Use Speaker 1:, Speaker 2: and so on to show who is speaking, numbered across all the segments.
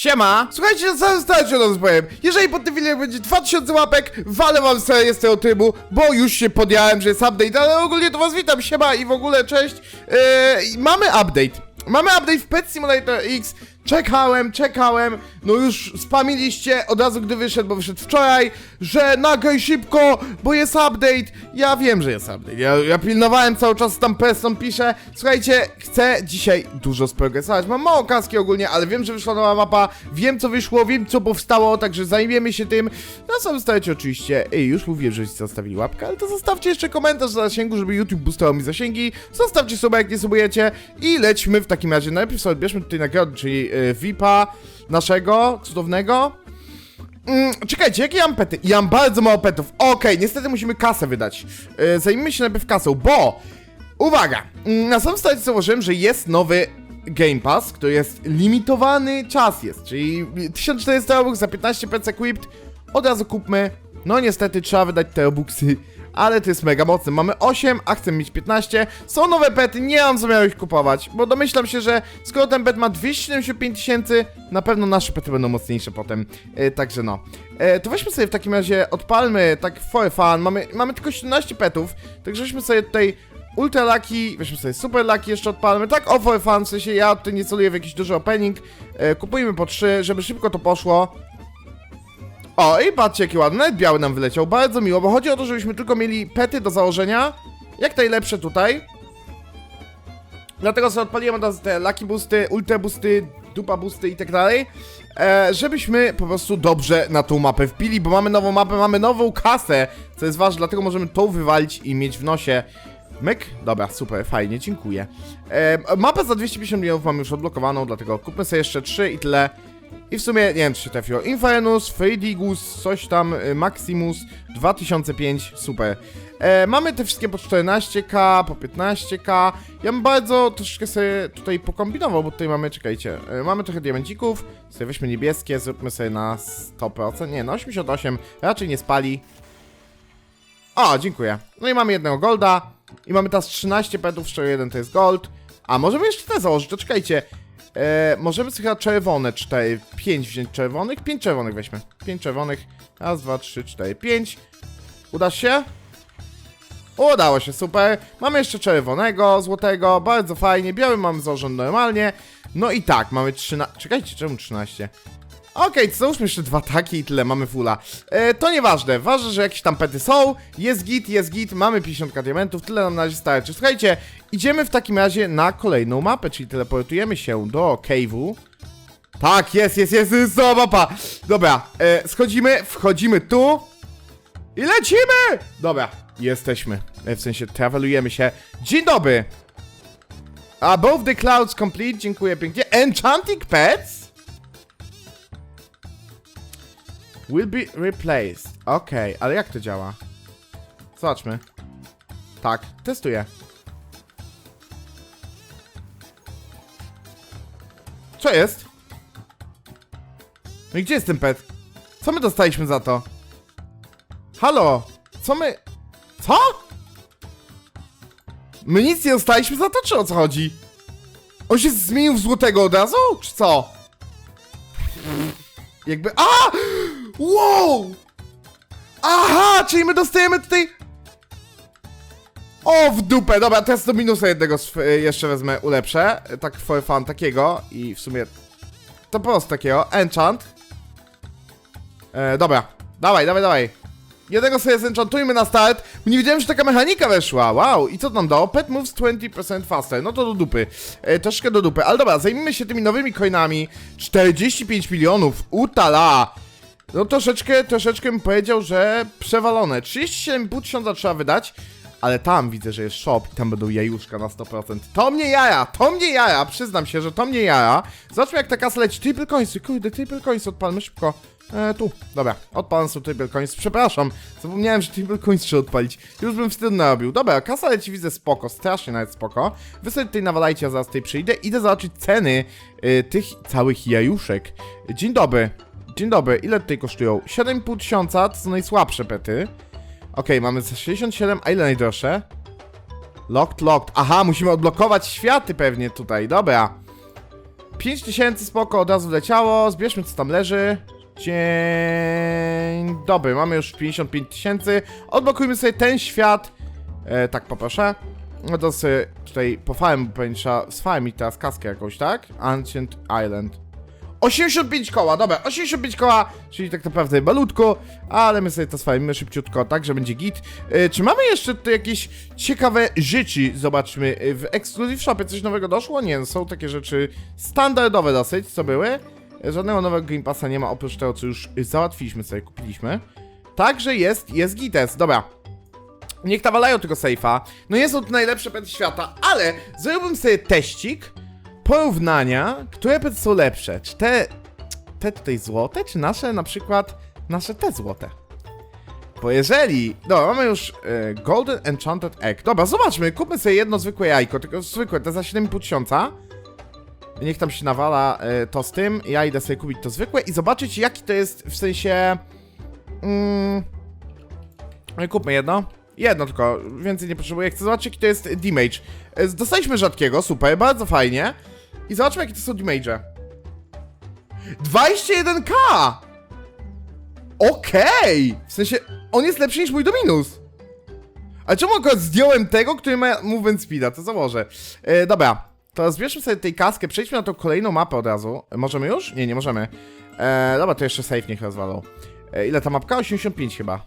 Speaker 1: Siema! Słuchajcie, starcie od razu powiem. Jeżeli pod tym filmem będzie 2000 łapek, walę wam serię z tego trybu, bo już się podjałem, że jest update, ale ogólnie to was witam, siema i w ogóle cześć. Eee, mamy update. Mamy update w Pet Simulator X. Czekałem, czekałem. No już spamiliście od razu, gdy wyszedł, bo wyszedł wczoraj, że nagraj szybko, bo jest update. Ja wiem, że jest update. Ja, ja pilnowałem cały czas tam presą, piszę. Słuchajcie, chcę dzisiaj dużo sprogresować. Mam mało kaski ogólnie, ale wiem, że wyszła nowa mapa. Wiem, co wyszło, wiem, co powstało, także zajmiemy się tym. Na samym starcie oczywiście. Ej, już mówiłem, żebyście zostawili łapkę, ale to zostawcie jeszcze komentarz za zasięgu, żeby YouTube boostował mi zasięgi. Zostawcie suba, jak nie subujecie. I lećmy w takim razie. Najpierw sobie odbierzmy tutaj nagrodę, czyli y, VIPa naszego, cudownego. Mm, czekajcie, jakie ja mam pety? Ja mam bardzo mało petów. Okej, niestety musimy kasę wydać. Yy, zajmijmy się najpierw kasą, bo... Uwaga! mm, Na samym starcie zauważyłem, że jest nowy Game Pass, który jest limitowany czas jest, czyli 1400 Robux za 15 PC equipped. Od razu kupmy. No niestety trzeba wydać te Robuxy, ale to jest mega mocne. Mamy 8, a chcemy mieć 15. Są nowe pety, nie mam zamiaru ich kupować, bo domyślam się, że skoro ten pet ma 275 tysięcy, na pewno nasze pety będą mocniejsze potem. E, także no. E, to weźmy sobie w takim razie, odpalmy tak for fun. Mamy, mamy tylko 17 petów, także weźmy sobie tutaj Ultra Lucky, weźmy sobie Super Lucky jeszcze odpalmy, tak o for fun, w sensie ja tutaj nie celuję w jakiś duży opening, e, kupujmy po 3, żeby szybko to poszło. O, i patrzcie jaki ładny, nawet biały nam wyleciał, bardzo miło, bo chodzi o to, żebyśmy tylko mieli pety do założenia, jak najlepsze tutaj. Dlatego sobie odpaliłem od te Lucky Boosty, Ultra Boosty, Dupa Boosty i tak dalej, e, żebyśmy po prostu dobrze na tą mapę wpili, bo mamy nową mapę, mamy nową kasę, co jest ważne, dlatego możemy tą wywalić i mieć w nosie. Myk? Dobra, super, fajnie, dziękuję. E, mapę za 250 milionów mamy już odblokowaną, dlatego kupmy sobie jeszcze 3 i tyle. I w sumie, nie wiem czy się trafiło, Infernus, Fredigus, coś tam, y, Maximus, 2005, super. E, mamy te wszystkie po 14k, po 15k. Ja bym bardzo troszeczkę sobie tutaj pokombinował, bo tutaj mamy, czekajcie, e, mamy trochę diamencików, sobie weźmy niebieskie, zróbmy sobie na 100%, nie, na 88, raczej nie spali. O, dziękuję. No i mamy jednego golda. I mamy teraz 13 petów, z czego jeden to jest gold. A możemy jeszcze te założyć, czekajcie. E, możemy sobie chyba czerwone 4, 5 wziąć czerwonych. 5 czerwonych weźmy. 5 czerwonych. Raz, dwa, trzy, cztery, pięć. Uda się? Udało się, super. Mamy jeszcze czerwonego, złotego, bardzo fajnie. Biały mamy założony normalnie. No i tak, mamy 13. Czekajcie, czemu 13? Okej, to załóżmy jeszcze dwa takie i tyle, mamy fulla. E, to nieważne, ważne, że jakieś tam pety są, jest git, jest git, mamy 50 diamentów, tyle nam na razie starczy. Słuchajcie, idziemy w takim razie na kolejną mapę, czyli teleportujemy się do cave'u. Tak, jest, jest, jest, jest to mapa. Dobra, e, schodzimy, wchodzimy tu i lecimy! Dobra, jesteśmy, e, w sensie travelujemy się. Dzień dobry! Above the clouds complete, dziękuję pięknie. Enchanting pets? Will be replaced. Okej, ale jak to działa? Zobaczmy. Tak, testuję. Co jest? No i gdzie jest ten pet? Co my dostaliśmy za to? Halo? Co my... Co? My nic nie dostaliśmy za to, czy o co chodzi? On się zmienił w złotego od razu, czy co? Jakby... A! Wow! Aha, czyli my dostajemy tutaj... O, w dupę, dobra, teraz do minusa jednego y, jeszcze wezmę, ulepszę. Tak for fun, takiego i w sumie... To po prostu takiego, enchant. E, dobra, dawaj, dawaj, dawaj. Jednego sobie zenchantujmy na start, nie wiedziałem, że taka mechanika weszła, wow. I co to nam dało? Pet moves 20% faster, no to do dupy. E, troszkę do dupy, ale dobra, zajmijmy się tymi nowymi coinami. 45 milionów, utala! No troszeczkę, troszeczkę bym powiedział, że przewalone. 37,5 tysiąca trzeba wydać, ale tam widzę, że jest shop i tam będą jajuszka na 100%. To mnie jaja, to mnie jaja, przyznam się, że to mnie jaja. Zobaczmy jak ta kasa leci. Triple coins, kurde, triple coins odpalmy szybko. E, tu, dobra, odpalam sobie triple coins, przepraszam, zapomniałem, że triple coins trzeba odpalić. Już bym wtedy narobił. Dobra, kasa leci, widzę spoko, strasznie nawet spoko. Wy sobie tutaj nawalajcie, ja zaraz tutaj przyjdę. Idę zobaczyć ceny y, tych całych jajuszek. Dzień dobry. Dzień dobry, ile tutaj kosztują? 7,5 tysiąca, to są najsłabsze pety. Okej, mamy za 67, a ile najdroższe? Locked, locked. Aha, musimy odblokować światy pewnie tutaj, dobra. 5000 spoko, od razu leciało. Zbierzmy co tam leży. Dzień dobry, mamy już 55 tysięcy. Odblokujmy sobie ten świat. E, tak, poproszę. No to sobie tutaj po fałem, bo trzeba z mi teraz kaskę jakąś, tak? Ancient Island. 85 koła, dobra, 85 koła, czyli tak naprawdę malutko, ale my sobie to swajmy szybciutko, tak, że będzie git. E, czy mamy jeszcze tu jakieś ciekawe rzeczy? Zobaczmy, e, w Exclusive Shopie coś nowego doszło? Nie, są takie rzeczy standardowe dosyć, co były. E, Żadnego nowego Game Passa nie ma, oprócz tego, co już załatwiliśmy sobie, kupiliśmy. Także jest, jest gites, dobra. Niech nawalają tego sejfa. No są to najlepsze pety świata, ale zrobiłbym sobie teścik porównania, które są lepsze. Czy te, te tutaj złote, czy nasze na przykład, nasze te złote. Bo jeżeli... Dobra, mamy już e, Golden Enchanted Egg. Dobra, zobaczmy, kupmy sobie jedno zwykłe jajko, tylko zwykłe, te za 7,5 tysiąca. Niech tam się nawala e, to z tym, ja idę sobie kupić to zwykłe i zobaczyć jaki to jest w sensie... Mm, no kupmy jedno. Jedno tylko, więcej nie potrzebuję. Chcę zobaczyć, jaki to jest damage. E, Dostaliśmy rzadkiego, super, bardzo fajnie. I zobaczmy, jakie to są damage'e. 21k! Okej! W sensie, on jest lepszy niż mój Dominus. Ale czemu akurat zdjąłem tego, który ma movement speeda? To założę. E, dobra, to zbierzmy sobie tej kaskę, przejdźmy na tą kolejną mapę od razu. Możemy już? Nie, nie możemy. E, dobra, to jeszcze save niech rozwalą. E, ile ta mapka? 85 chyba.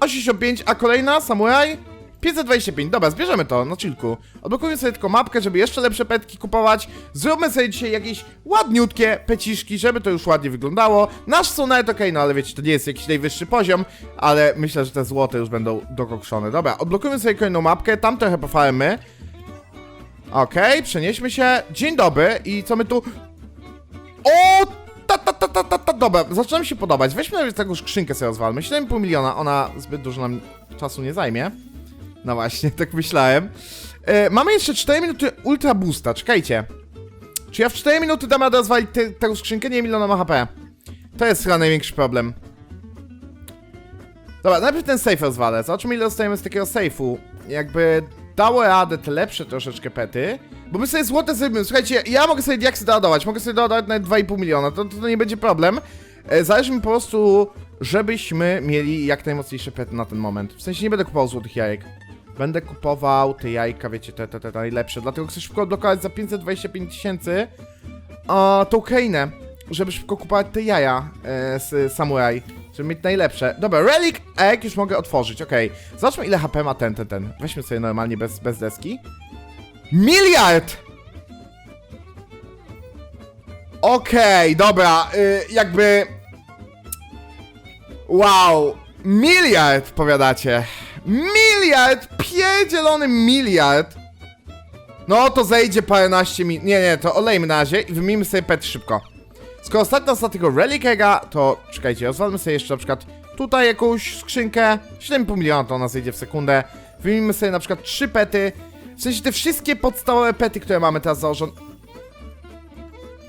Speaker 1: 85, a kolejna, Samurai? 525, dobra, zbierzemy to na chillku. Odblokujmy sobie tylko mapkę, żeby jeszcze lepsze petki kupować. Zróbmy sobie dzisiaj jakieś ładniutkie peciszki, żeby to już ładnie wyglądało. Nasz są nawet okej, no ale wiecie, to nie jest jakiś najwyższy poziom, ale myślę, że te złote już będą dokokszone. Dobra, odblokujmy sobie kolejną mapkę, tam trochę pofalmy. Okej, przenieśmy się. Dzień dobry i co my tu... O! Ta, ta, ta, ta, ta, ta, dobra, zaczyna mi się podobać. Weźmy nawet taką skrzynkę sobie rozwalmy. 7,5 miliona, ona zbyt dużo nam czasu nie zajmie. No właśnie, tak myślałem. E, mamy jeszcze 4 minuty ultra boosta, czekajcie. Czy ja w 4 minuty dam radę rozwalić tę skrzynkę? Nie wiem ma HP. To jest chyba największy problem. Dobra, najpierw ten safe rozwalę. Zobaczmy ile dostajemy z takiego safe'u. Jakby dało radę te lepsze troszeczkę pety. Bo my sobie złote zrobimy. Słuchajcie, ja mogę sobie diaksy doładować. Mogę sobie doładować nawet 2,5 miliona. To, to nie będzie problem. E, zależy mi po prostu, żebyśmy mieli jak najmocniejsze pety na ten moment. W sensie nie będę kupował złotych jajek. Będę kupował te jajka, wiecie, te, te, te najlepsze. Dlatego chcę szybko odblokować za 525 tysięcy a, tą Kane'ę, żeby szybko kupować te jaja e, z Samurai. Żeby mieć najlepsze. Dobra, Relic Egg już mogę otworzyć, okej. Zobaczmy ile HP ma ten, ten, ten. Weźmy sobie normalnie bez, bez deski. Miliard! Okej, dobra, y, jakby... Wow, miliard, powiadacie. Miliard, pierdzielony miliard. No to zejdzie paręnaście min... Nie, nie, to olejmy na razie i wymienimy sobie pet szybko. Skoro ostatnio ostatniego Relic Egga, to czekajcie, rozwalmy sobie jeszcze na przykład tutaj jakąś skrzynkę. 7,5 miliona to ona zejdzie w sekundę. Wymienimy sobie na przykład trzy pety. W sensie te wszystkie podstawowe pety, które mamy teraz założone.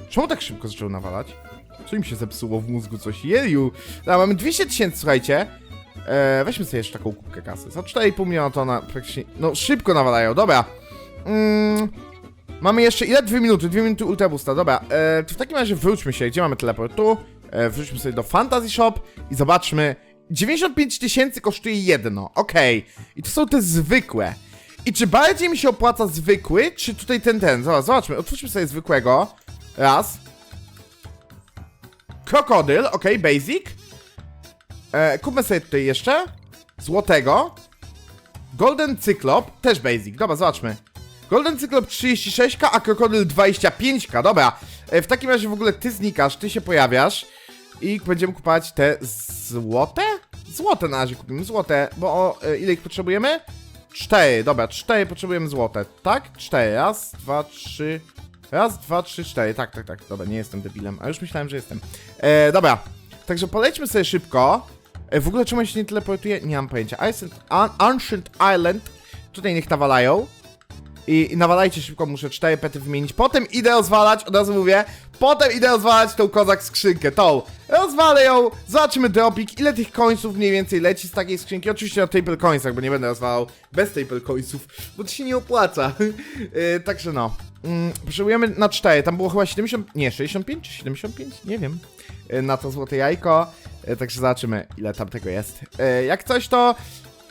Speaker 1: Czemu tak szybko zaczęło nawalać? Co im się zepsuło w mózgu coś? Jeju! Dobra, mamy 200 tysięcy, słuchajcie. Eee, weźmy sobie jeszcze taką kubkę kasy. Za 4,5 miliona to ona praktycznie... No, szybko nawalają, dobra. Mm, mamy jeszcze... Ile? 2 minuty, 2 minuty ultra boosta, dobra. Eee, to w takim razie wróćmy się, gdzie mamy teleport? Tu. Eee, wróćmy sobie do Fantasy Shop i zobaczmy. 95 tysięcy kosztuje jedno, okej. I to są te zwykłe. I czy bardziej mi się opłaca zwykły, czy tutaj ten, ten? Zobacz, zobaczmy, otwórzmy sobie zwykłego. Raz. Krokodyl, okej, basic. E, kupmy sobie tutaj jeszcze. Złotego. Golden Cyclop, też basic. Dobra, zobaczmy. Golden Cyclop 36k, a Krokodyl 25k. Dobra, e, w takim razie w ogóle ty znikasz, ty się pojawiasz. I będziemy kupować te złote? Złote na razie kupimy, złote, bo o, e, ile ich potrzebujemy? Cztery, dobra, cztery potrzebujemy złote, tak? Cztery, raz, dwa, trzy, raz, dwa, trzy, cztery, tak, tak, tak, dobra, nie jestem debilem, a już myślałem, że jestem. E, dobra, także polećmy sobie szybko. E, w ogóle czemu się nie teleportuję? Nie mam pojęcia. Ancient, Ancient Island, tutaj niech nawalają. I, I nawalajcie szybko, muszę cztery pety wymienić. Potem idę rozwalać, od razu mówię, potem idę rozwalać tą kozak skrzynkę, tą. Rozwalę ją, zobaczymy dropik, ile tych końców mniej więcej leci z takiej skrzynki. Oczywiście na triple coinsach, bo nie będę rozwalał bez triple coinsów, bo to się nie opłaca. yy, także no. Mm, potrzebujemy na 4, tam było chyba 70, nie, 65 czy 75? Nie wiem. Yy, na to złote jajko, yy, także zobaczymy ile tam tego jest. Yy, jak coś to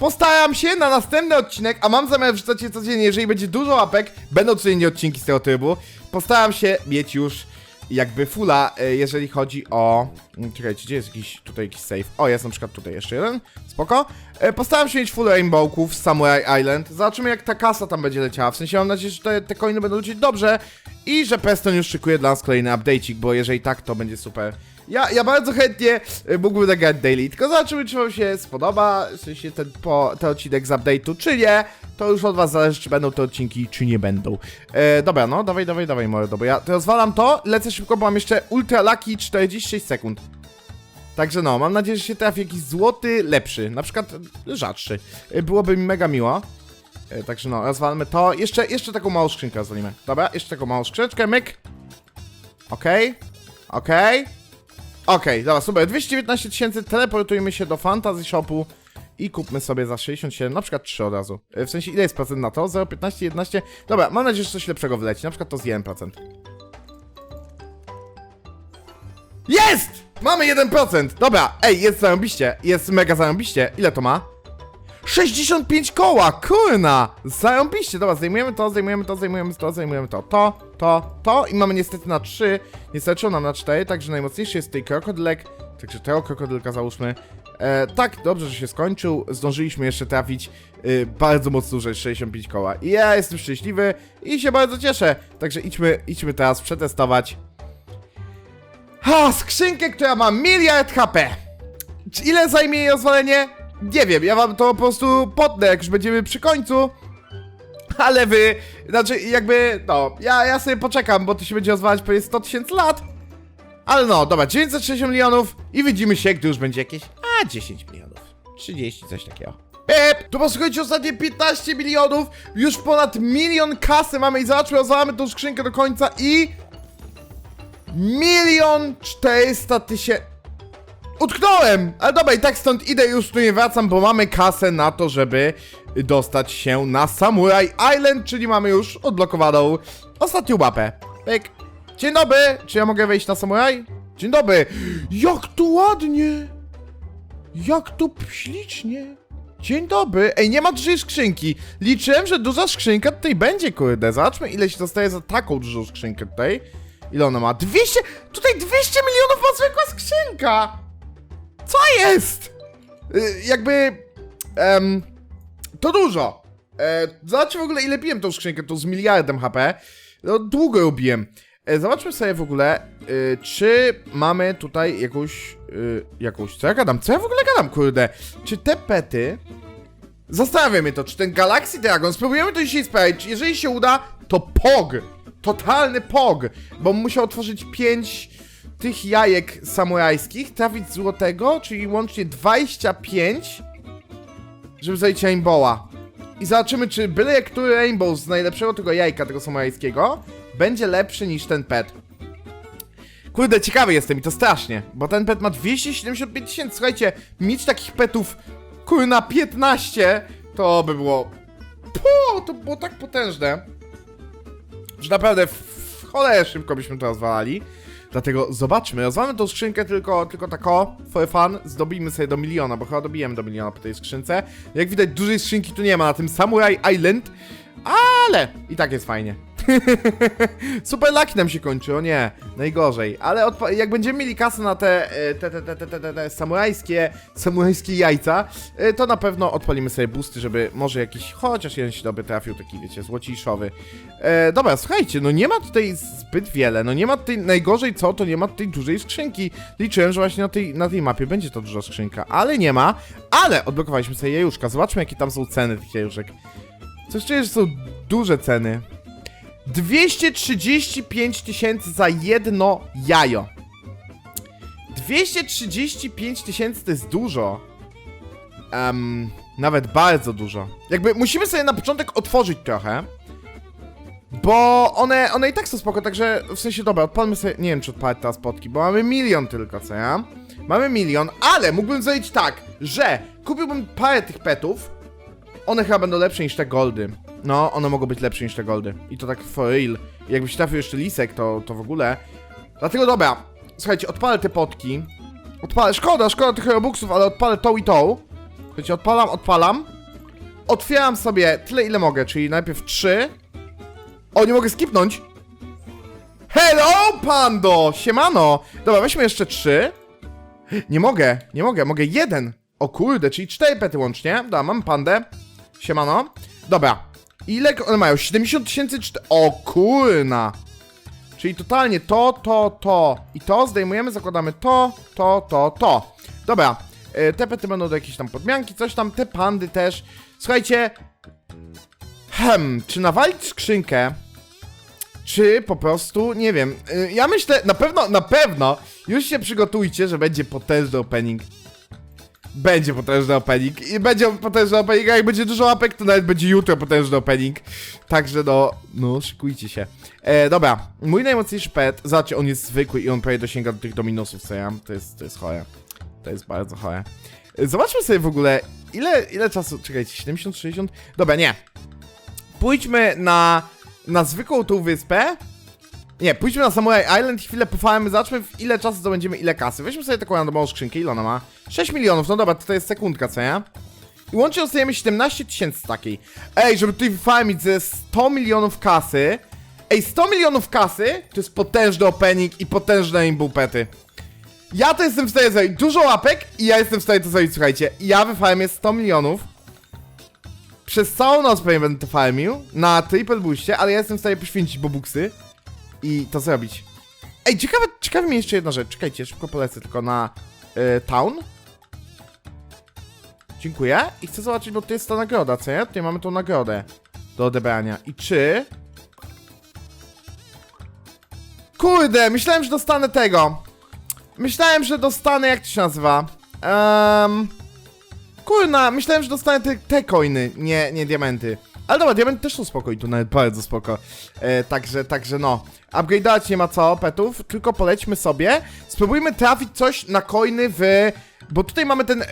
Speaker 1: Postaram się na następny odcinek, a mam zamiar wrzucać je codziennie, jeżeli będzie dużo łapek, będą codziennie odcinki z tego trybu. Postaram się mieć już jakby fulla, e, jeżeli chodzi o... Mm, Czekajcie, gdzie jest jakiś, tutaj jakiś save? O, jest na przykład tutaj jeszcze jeden, spoko. E, Postaram się mieć full rainbowków z Samurai Island. Zobaczymy jak ta kasa tam będzie leciała, w sensie mam nadzieję, że te, te coiny będą lecieć dobrze i że Preston już szykuje dla nas kolejny update'ik, bo jeżeli tak, to będzie super. Ja, ja bardzo chętnie y, mógłbym nagrać daily, tylko zobaczymy, czy wam się spodoba, w sensie ten, po, ten odcinek z update'u, czy nie. To już od was zależy, czy będą te odcinki, czy nie będą. E, dobra, no, dawaj, dawaj, dawaj, moje dobra. Ja to rozwalam to, lecę szybko, bo mam jeszcze ultra lucky 46 sekund. Także no, mam nadzieję, że się trafi jakiś złoty lepszy, na przykład rzadszy. E, byłoby mi mega miło. E, także no, rozwalmy to. Jeszcze, jeszcze taką małą skrzynkę rozwalimy. Dobra, jeszcze taką małą skrzyneczkę, myk. Okej, okej. Okej, dobra, super. 219 tysięcy, teleportujemy się do Fantasy Shopu i kupmy sobie za 67, na przykład 3 od razu. E, W sensie, ile jest procent na to? 0,15, 11? Dobra, mam nadzieję, że coś lepszego wyleci, na przykład to z 1%. Jest! Mamy 1%! Dobra, ej, jest zarąbiście, jest mega zarąbiście. Ile to ma? 65 koła, kurna! Zarąbiście, dobra, zdejmujemy to, zdejmujemy to, zdejmujemy to, zdejmujemy to, to, to, to i mamy niestety na 3, nie starczyło nam na 4, także najmocniejszy jest tutaj krokodylek, także tego krokodylka załóżmy. E, tak, dobrze, że się skończył, zdążyliśmy jeszcze trafić y, bardzo mocno rzecz, 65 koła. I ja jestem szczęśliwy i się bardzo cieszę, także idźmy, idźmy teraz przetestować. Ha, skrzynkę, która ma miliard HP. Ile zajmie jej rozwalenie? Nie wiem, ja wam to po prostu potnę, jak już będziemy przy końcu. Ale wy, znaczy jakby, no, ja, ja sobie poczekam, bo to się będzie rozwalać pewnie 100 tysięcy lat. Ale no, dobra, 960 milionów i widzimy się, gdy już będzie jakieś, a 10 milionów, 30, coś takiego. Pep! To posłuchajcie, ostatnie 15 milionów, już ponad milion kasy mamy i zobaczmy, rozwalamy tą skrzynkę do końca i... Milion 400 tysięcy... Utknąłem! Ale dobra, i tak stąd idę, już tu nie wracam, bo mamy kasę na to, żeby dostać się na Samurai Island, czyli mamy już odblokowaną ostatnią mapę. Pyk. Dzień dobry! Czy ja mogę wejść na Samurai? Dzień dobry! Jak tu ładnie! Jak tu ślicznie! Dzień dobry! Ej, nie ma dużej skrzynki. Liczyłem, że duża skrzynka tutaj będzie, kurde. Zobaczmy, ile się dostaje za taką dużą skrzynkę tutaj. Ile ona ma? 200... Tutaj 200 milionów ma zwykła skrzynka! Co jest? Y, jakby... em, to dużo. E, zobaczcie w ogóle ile biłem tą skrzynkę, tą z miliardem HP. No, długo ją biłem. E, zobaczmy sobie w ogóle, y, czy mamy tutaj jakąś... Y, jakąś... Co ja gadam? Co ja w ogóle gadam, kurde? Czy te pety... Zastanawia mnie to, czy ten Galaxy Dragon, spróbujemy to dzisiaj sprawdzić, jeżeli się uda, to POG! Totalny POG! Bo musiał otworzyć 5 tych jajek samurajskich, trafić złotego, czyli łącznie 25, żeby zajść Rainbowa. I zobaczymy, czy byle który Rainbow z najlepszego tego jajka, tego samurajskiego, będzie lepszy niż ten pet. Kurde, ciekawy jestem i to strasznie, bo ten pet ma 275 tysięcy. Słuchajcie, mieć takich petów, kurna, 15, to by było... Pu, to by było tak potężne, że naprawdę w cholerę szybko byśmy to rozwalali. Dlatego zobaczmy, rozwalmy tą skrzynkę tylko, tylko tako, for fun, zdobijmy sobie do miliona, bo chyba dobijemy do miliona po tej skrzynce. Jak widać, dużej skrzynki tu nie ma na tym Samurai Island, ale i tak jest fajnie. Super Lucky nam się kończy, o nie, najgorzej. Ale jak będziemy mieli kasę na te, e, te, te, te, te, te, te, te samurajskie, samurajskie jajca, e, to na pewno odpalimy sobie boosty, żeby może jakiś, chociaż jeden się dobry trafił, taki wiecie, złociszowy. E, dobra, słuchajcie, no nie ma tutaj zbyt wiele, no nie ma tutaj, najgorzej co, to nie ma tutaj dużej skrzynki. Liczyłem, że właśnie na tej, na tej mapie będzie to duża skrzynka, ale nie ma. Ale odblokowaliśmy sobie jajuszka, zobaczmy jakie tam są ceny tych jajuszek. Coś czuję, że są duże ceny. 235 tysięcy za jedno jajo. 235 tysięcy to jest dużo. Em, nawet bardzo dużo. Jakby musimy sobie na początek otworzyć trochę. Bo one, one i tak są spoko, także w sensie dobra, odpalmy sobie, nie wiem czy odpalać teraz spotki, bo mamy milion tylko, co ja? Mamy milion, ale mógłbym zrobić tak, że kupiłbym parę tych petów, one chyba będą lepsze niż te goldy. No, one mogą być lepsze niż te goldy. I to tak for real. Jakbyś trafił jeszcze lisek, to, to w ogóle. Dlatego dobra, słuchajcie, odpalę te potki. Odpalę, szkoda, szkoda tych robuxów, ale odpalę tą i tą. Słuchajcie, odpalam, odpalam. Otwieram sobie tyle, ile mogę, czyli najpierw trzy. O, nie mogę skipnąć. Hello, pando! Siemano! Dobra, weźmy jeszcze trzy. Nie mogę, nie mogę, mogę jeden. O kurde, czyli cztery pety łącznie. Dobra, mam pandę. Siemano. Dobra. Ile one mają? 70 tysięcy. O kurna. Czyli totalnie to, to, to i to zdejmujemy, zakładamy to, to, to, to. Dobra. e, Te pety będą do jakiejś tam podmianki, coś tam, te pandy też. Słuchajcie. Hem, czy nawalić skrzynkę? Czy po prostu, nie wiem. y, Ja myślę, na pewno, na pewno, już się przygotujcie, że będzie potężny opening. Będzie potężny opening. I będzie potężny opening, a jak będzie dużo łapek, to nawet będzie jutro potężny opening. Także no, no, szykujcie się. E, dobra, mój najmocniejszy pet, zobaczcie, on jest zwykły i on prawie dosięga do tych dominusów, co ja? To jest, to jest chore. To jest bardzo chore. E, Zobaczmy sobie w ogóle, ile, ile czasu, czekajcie, 70, 60? Dobra, nie. Pójdźmy na, na zwykłą tą wyspę. Nie, pójdźmy na Samurai Island chwilę pofajmy, zobaczmy w ile czasu zdobędziemy ile kasy. Weźmy sobie taką randomową skrzynkę, ile ona ma? 6 milionów, no dobra, to jest sekundka, co ja? I łącznie dostajemy 17 tysięcy takiej. Ej, żeby tutaj wyfarmić ze 100 milionów kasy. Ej, 100 milionów kasy to jest potężny opening i potężne rainbow pety. Ja to jestem w stanie zrobić dużo łapek i ja jestem w stanie to zrobić, słuchajcie. Ja wyfarmię 100 milionów. Przez całą noc pewnie będę to farmił na triple boostie, ale ja jestem w stanie poświęcić bobuksy i to zrobić. Ej, ciekawe, ciekawe mnie jeszcze jedna rzecz. Czekajcie, szybko polecę tylko na y, town. Dziękuję. I chcę zobaczyć, bo to jest ta nagroda, co nie? Tutaj mamy tą nagrodę do odebrania. I czy... Kurde, myślałem, że dostanę tego. Myślałem, że dostanę, jak to się nazywa? Um... Kurna, myślałem, że dostanę te, te coiny, nie, nie diamenty. Ale dobra, diamenty też są spoko i tu nawet bardzo spoko. E, także, także no. Upgrade'ować nie ma co, petów, tylko polećmy sobie. Spróbujmy trafić coś na coiny w... Bo tutaj mamy ten... E,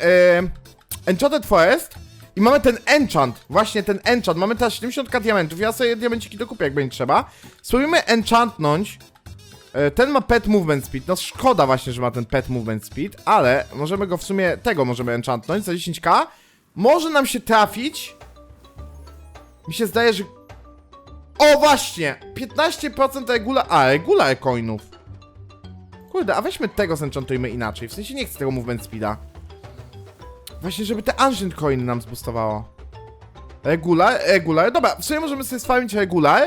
Speaker 1: Enchanted Forest i mamy ten enchant, właśnie ten enchant. Mamy teraz 70k diamentów, ja sobie diamenciki dokupię, jak będzie trzeba. Spróbujmy enchantnąć. E, Ten ma pet movement speed, no szkoda właśnie, że ma ten pet movement speed, ale możemy go w sumie, tego możemy enchantnąć za 10k. Może nam się trafić. Mi się zdaje, że... O właśnie! 15% regula... A, regula coinów. Kurde, a weźmy tego zenchantujmy inaczej, w sensie nie chcę tego movement speeda. Właśnie, żeby te ancient coiny nam zboostowało. Regular, regular. Dobra, w sumie możemy sobie sfarmić regular,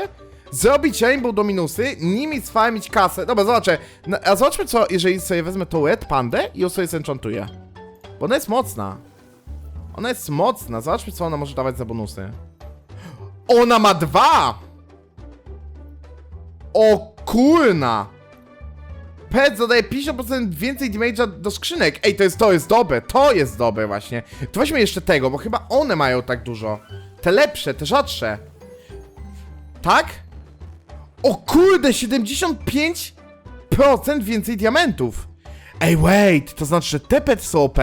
Speaker 1: zrobić rainbow do minusy, nimi sfarmić kasę. Dobra, zobaczę. No, a zobaczmy co, jeżeli sobie wezmę tą red pandę i ją sobie zenchantuję. Bo ona jest mocna. Ona jest mocna. Zobaczmy co ona może dawać za bonusy. Ona ma dwa! O kurna! Pet zadaje 50% więcej damage'a do skrzynek. Ej, to jest, to jest dobre, to jest dobre właśnie. To weźmy jeszcze tego, bo chyba one mają tak dużo. Te lepsze, te rzadsze. Tak? O kurde, 75% więcej diamentów. Ej, wait, to znaczy, że te pety są OP.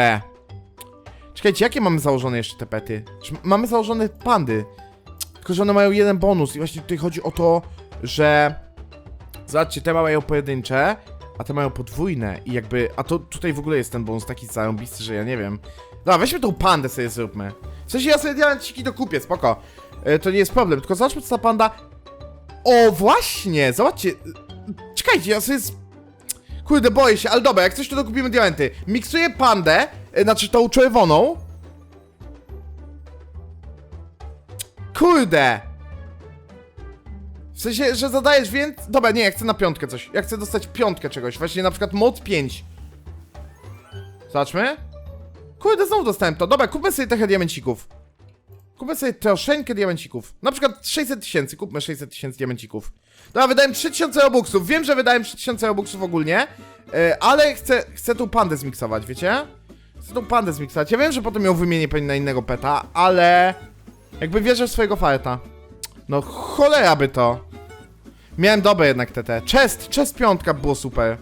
Speaker 1: Czekajcie, jakie mamy założone jeszcze te pety? Czy mamy założone pandy? Tylko, że one mają jeden bonus i właśnie tutaj chodzi o to, że... Zobaczcie, te mają pojedyncze, a te mają podwójne i jakby... A to tutaj w ogóle jest ten bonus taki zarąbisty, że ja nie wiem. Dobra, weźmy tą pandę sobie zróbmy. W sensie ja sobie diamenciki dokupię, spoko. E, to nie jest problem, tylko zobaczmy co ta panda... O, właśnie! Zobaczcie. Czekajcie, ja sobie... Z... Kurde, boję się, ale dobra, jak coś to dokupimy diamenty. Miksuję pandę, e, znaczy tą czerwoną. Kurde! W sensie, że zadajesz więcej... Dobra, nie, ja chcę na piątkę coś. Ja chcę dostać piątkę czegoś. Właśnie na przykład mod 5. Zobaczmy. Kurde, znowu dostałem to. Dobra, kupmy sobie trochę diamencików. Kupmy sobie troszeczkę diamencików. Na przykład 600 tysięcy. Kupmy 600 tysięcy diamencików. Dobra, wydałem 3000 robuxów. Wiem, że wydałem 3000 robuxów ogólnie. e, ale chcę, chcę tą pandę zmiksować, wiecie? Chcę tą pandę zmiksować. Ja wiem, że potem ją wymienię na innego peta, ale... Jakby wierzę w swojego farta. No cholera by to. Miałem dobre jednak TT. Chest, chest piątka było super.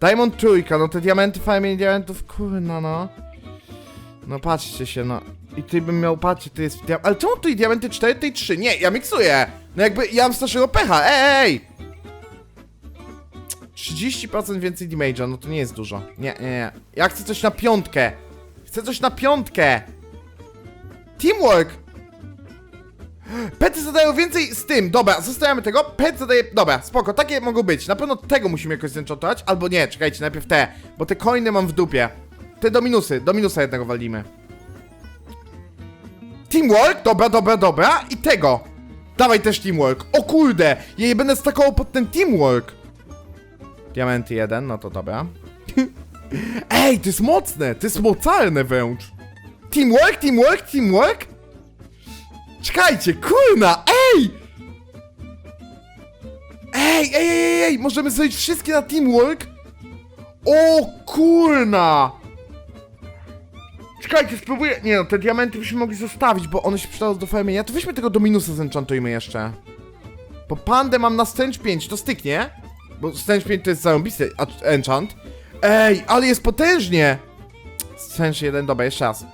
Speaker 1: Diamond trójka, no te diamenty, fajnie diamentów, kurna no. No patrzcie się, no. I ty bym miał, patrzcie, to jest dia- Ale czemu tu i diamenty 4, tej 3? Nie, ja miksuję. No jakby, ja mam starszego pecha, ej! 30% więcej damage'a, no to nie jest dużo. Nie, nie, nie. Ja chcę coś na piątkę. Chcę coś na piątkę. Teamwork! Pety zadają więcej z tym. Dobra, zostawiamy tego. Pet zadaje. Dobra, spoko, takie mogą być. Na pewno tego musimy jakoś zenchantować. Albo nie, czekajcie, najpierw te. Bo te coiny mam w dupie. Te do minusy, do minusa jednego walimy. Teamwork, dobra, dobra, dobra. I tego. Dawaj też teamwork. O kurde, ja je będę stakował pod ten teamwork. Diamenty jeden, no to dobra. Ej, to jest mocne, to jest mocarne wręcz. Teamwork, teamwork, teamwork? Czekajcie, kurna, ej! Ej, ej, ej, ej, możemy zrobić wszystkie na teamwork? O kurna! Czekajcie, spróbuję... Nie no, te diamenty byśmy mogli zostawić, bo one się przydały do farmienia. To weźmy tego do minusa zenchantujmy jeszcze. Bo pandę mam na stęcz 5, to styknie. Bo stęcz 5 to jest zarąbisty enchant. Ej, ale jest potężnie! Stęcz 1, dobra, jeszcze raz.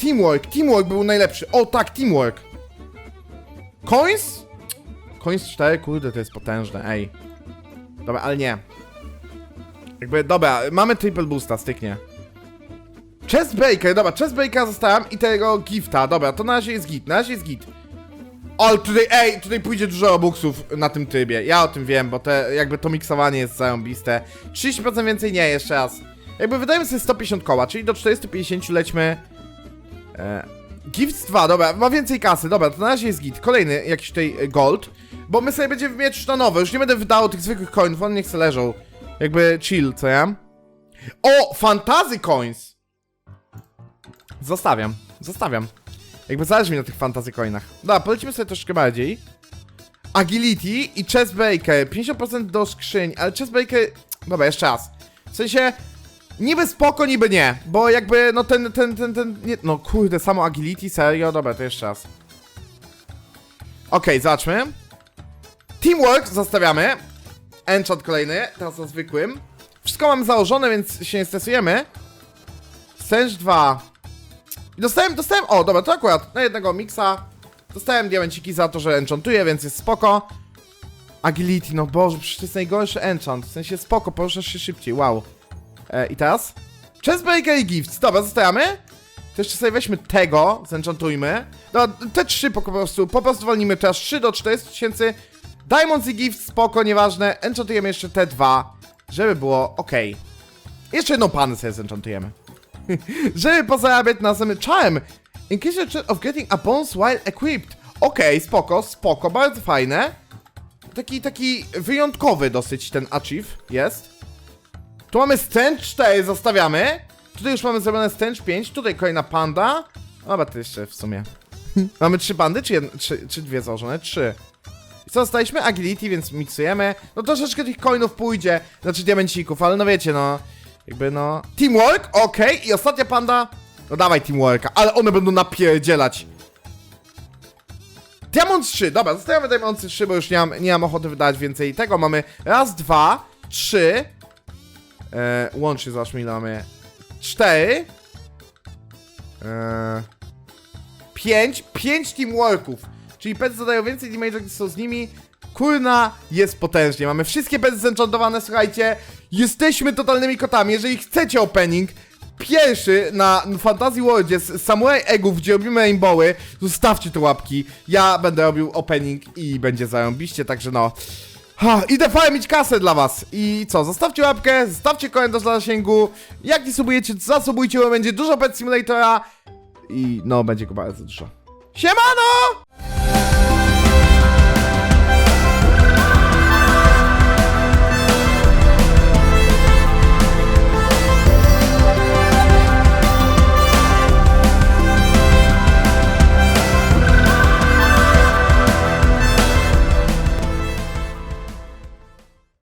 Speaker 1: Teamwork, teamwork był najlepszy. O tak, teamwork. Coins? Coins 4, kurde, to jest potężne, ej. Dobra, ale nie. Jakby, dobra, mamy triple boosta, styknie. Chest Baker, dobra, Chest Baker zostawiam i tego gifta, dobra, to na razie jest git, na razie jest git. Ale tutaj, ej, tutaj pójdzie dużo robuxów na tym trybie, ja o tym wiem, bo te, jakby to miksowanie jest zarąbiste. 30% więcej nie, jeszcze raz. Jakby wydajemy sobie 150 koła, czyli do 450 lećmy... E, Gifts 2, dobra, ma więcej kasy, dobra, to na razie jest git. Kolejny jakiś tutaj e, gold, bo my sobie będziemy mieć na nowe, już nie będę wydawał tych zwykłych coinów, one niech se leżą. Jakby chill, co ja? O, fantasy coins! Zostawiam, zostawiam. Jakby zależy mi na tych fantasy coinach. Dobra, polecimy sobie troszkę bardziej. Agility i chest breaker, 50% do skrzyń, ale chest breaker... Dobra, jeszcze raz. W sensie, niby spoko, niby nie, bo jakby, no ten, ten, ten, ten, nie, no kurde, samo agility, serio, dobra, to jeszcze raz. Okej, zobaczmy. Teamwork zostawiamy. Enchant kolejny, teraz na zwykłym. Wszystko mamy założone, więc się nie stresujemy. Sęcz 2. I dostałem, dostałem, o dobra, to akurat na jednego miksa. Dostałem diamenciki za to, że enchantuję, więc jest spoko. Agility, no boże, przecież to jest najgorszy enchant. W sensie spoko, poruszasz się szybciej, wow. E, I teraz? Chestbreaker i Gifts. Dobra, zostawiamy. To jeszcze sobie weźmy tego, zenchantujmy. No, te trzy po prostu, po prostu walnimy teraz 3 do 400 tysięcy. Diamonds i Gifts, spoko, nieważne. Enchantujemy jeszcze te dwa, żeby było ok. Jeszcze jedną panę sobie zenchantujemy. żeby pozarabiać na samym charm. Increase of getting a bonus while equipped. Okej, spoko, spoko, bardzo fajne. Taki, taki wyjątkowy dosyć ten achieve jest. Tu mamy Stench 4, zostawiamy. Tutaj już mamy zrobione Stench 5, tutaj kolejna panda. Dobra, to jeszcze w sumie. mamy trzy pandy, czy, jedno, czy, czy dwie założone? Trzy. I co, zostaliśmy agility, więc miksujemy. No troszeczkę tych coinów pójdzie, znaczy diamencików, ale no wiecie, no. Jakby no... Teamwork, okej. I ostatnia panda... No dawaj teamworka, ale one będą napierdzielać. Diamond 3, dobra, zostawiamy Diamond 3, bo już nie mam, nie mam ochoty wydać więcej tego. Mamy raz, dwa, trzy, E, łącznie zobaczmy ile mamy. 4 e, 5 5 teamworków. Czyli pety zadają więcej damage, gdy są z nimi. Kurna, jest potężnie. Mamy wszystkie pety zenchantowane, słuchajcie. Jesteśmy totalnymi kotami. Jeżeli chcecie opening, pierwszy na Fantasy Worldzie z Samurai Eggów, gdzie robimy rainbowy, zostawcie te łapki. Ja będę robił opening i będzie zarąbiście, także no. Ha, idę farmić kasę dla was. I co, zostawcie łapkę, zostawcie komentarz dla zasięgu. Jak nie subujecie, zasubujcie, bo będzie dużo Pet Simulatora. I no, będzie go bardzo dużo. Siemano!